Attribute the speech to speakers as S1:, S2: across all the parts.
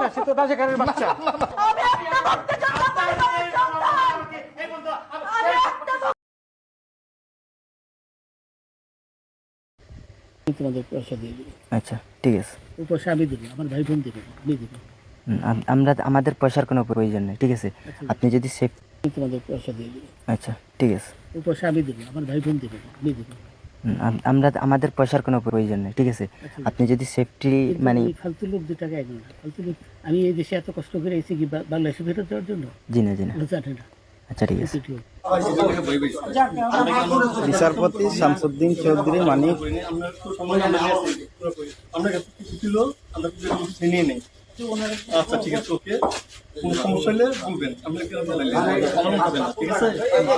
S1: না সে তো রাজাকারের বাচ্চা।
S2: আমি একটা মুক্তিযোদ্ধা পরিবারের সন্তান আমি একটা
S3: তোমাদের পয়সা দিয়ে দেবো।
S4: আচ্ছা ঠিক আছে।
S3: ওই পয়সা আমি দেবো আমার ভাই বোন দেবে আমি দেবো।
S4: আমরা আমাদের পয়সার কোনো প্রয়োজন নেই ঠিক আছে? আপনি যদি সেফ
S3: তোমাদের পয়সা দিয়ে দেবো।
S4: আচ্ছা ঠিক আছে।
S3: ওই পয়সা আমি দেবো আমার ভাই বোন দেবে আমি দেবো।
S4: আমরা আমাদের পয়সার কোনো প্রয়োজন নেই ঠিক আছে আপনি যদি সেফটি মানে
S3: এই ফালতু লোক দু টাকা একজন ফালতু লোক আমি এই দেশে এত কষ্ট করে এসেছি কি বাংলাদেশে ফেরত দেওয়ার জন্য
S4: জি না জি না
S3: জানে না
S4: আচ্ছা ঠিক আছে
S5: বিচারপতি শামসুদ্দিন চৌধুরী মানিক
S6: আমরা কাছে কিছু ছিল আমরা নিয়ে নেই আচ্ছা ঠিক আছে ওকে কোনো সমস্যা হলে বলবেন। আমরা কেন পালন হবে না ঠিক আছে?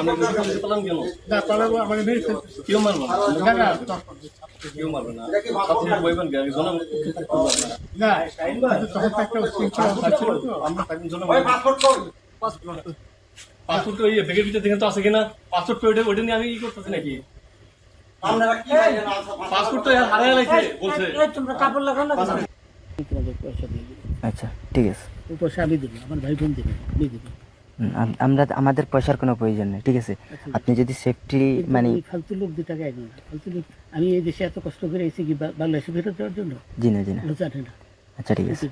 S6: আমরা যদি পালন কেন?
S1: না তাহলে আমাকে মেরে ফেলতেছে
S6: কেউ মারবে না।
S1: না না
S6: কেউ মারবে না। আপনি বলবেন কি আগে জনম
S1: না। কিন্তু তখন তো একটা উচ্ছৃঙ্খলা হচ্ছিল তো
S6: আমরা তাকে জনম পাসপোর্ট ওই ব্যাগের ভিতরে দেখেন তো আছে কিনা? পাসপোর্ট ওইটা ওইটা নিয়ে আমি ই করতেছি নাকি? পাসপোর্ট তো হারাই লাগছে বলছে।
S4: আচ্ছা ঠিক আছে।
S3: ওই পয়সা আমি দেবো আমার ভাই বোন দেবে আমি দেবো।
S4: আমরা আমাদের পয়সার কোনো প্রয়োজন নেই ঠিক আছে? আপনি যদি সেফটি মানে
S3: ফালতু লোক দু টাকা একজন ফালতু লোক। আমি এই দেশে এত কষ্ট করে এসেছি কি বাংলাদেশে ফেরত দেওয়ার জন্য?
S4: জি না জি না।
S3: জানে না।
S4: আচ্ছা ঠিক আছে।